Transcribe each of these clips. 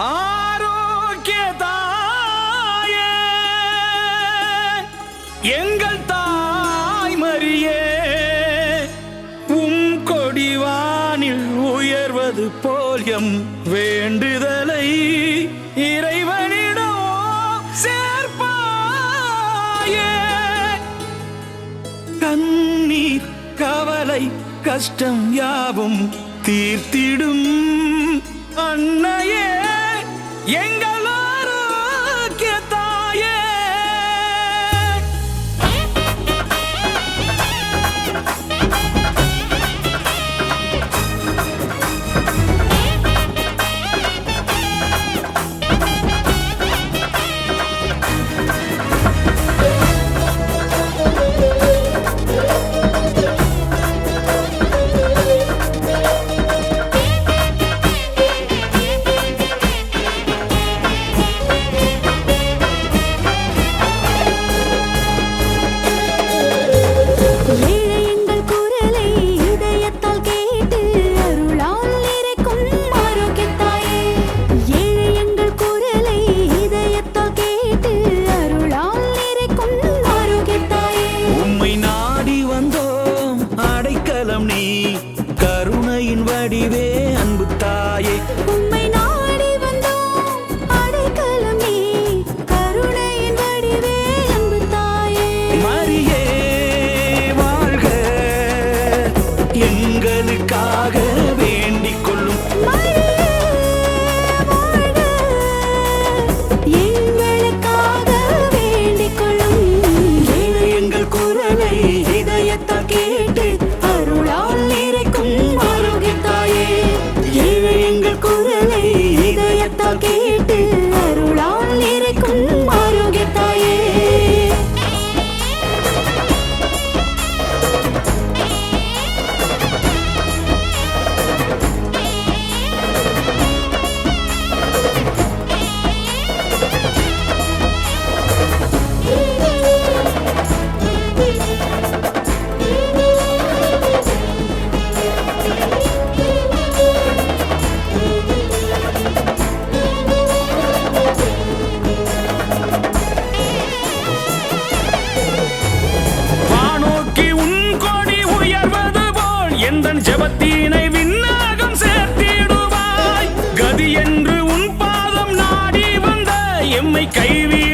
ஆரோக்கியதாய. எங்கள் தாய் மரியே உம் கொடிவானில் உயர்வது போல் எம் வேண்டுதலை இறைவனிடமோ சேர்ப்பாயே. கண்ணீர் கவலை கஷ்டம் யாவும் தீர்த்திடும் அன்னையே. எங்கள் உண்மையின் வடிவே அன்பு தாயே. உண்மை நாடி வந்தோம் அடைக்கலம் நீ. கருணையின் வடிவே அன்பு தாயே. மரியே வாழ்க எங்களுக்காக. கைவி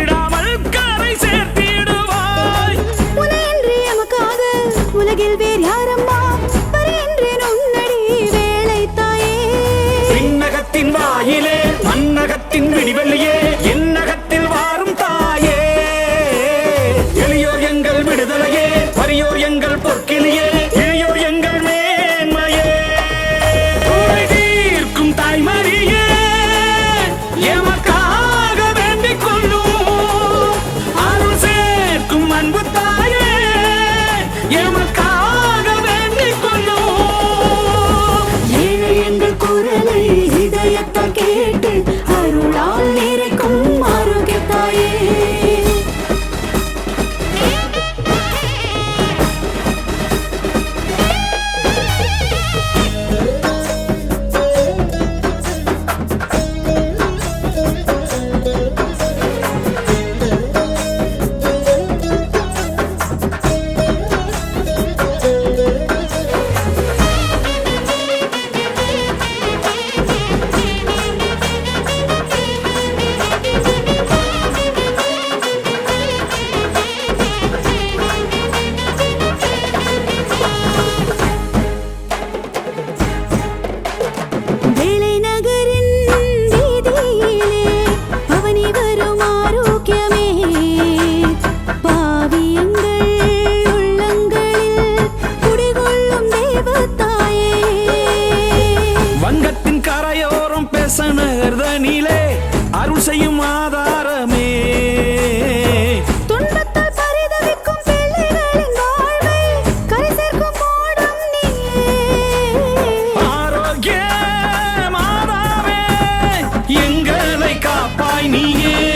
拜你也。